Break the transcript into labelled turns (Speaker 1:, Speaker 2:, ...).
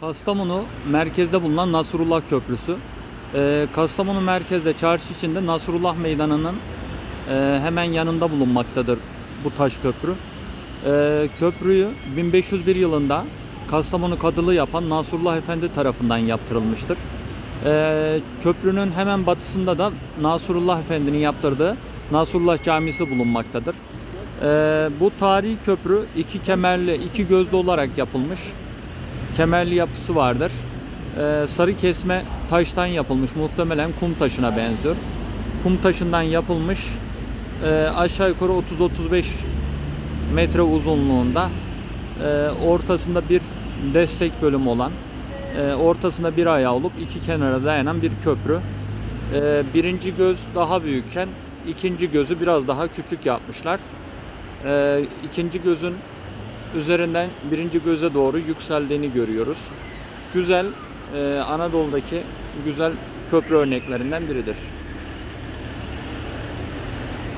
Speaker 1: Kastamonu merkezde bulunan Nasrullah Köprüsü. Ee, Kastamonu merkezde çarşı içinde Nasrullah Meydanı'nın e, hemen yanında bulunmaktadır bu taş köprü. Ee, köprüyü 1501 yılında Kastamonu Kadılığı yapan Nasrullah Efendi tarafından yaptırılmıştır. Ee, köprünün hemen batısında da Nasrullah Efendi'nin yaptırdığı Nasrullah Camisi bulunmaktadır. Ee, bu tarihi köprü iki kemerli, iki gözlü olarak yapılmış kemerli yapısı vardır. Ee, sarı kesme taştan yapılmış. Muhtemelen kum taşına benziyor. Kum taşından yapılmış. Ee, aşağı yukarı 30-35 metre uzunluğunda. Ee, ortasında bir destek bölümü olan, e, ortasında bir ayağı olup iki kenara dayanan bir köprü. Birinci göz daha büyükken ikinci gözü biraz daha küçük yapmışlar. Ee, ikinci gözün üzerinden birinci göze doğru yükseldiğini görüyoruz. Güzel, e, Anadolu'daki güzel köprü örneklerinden biridir.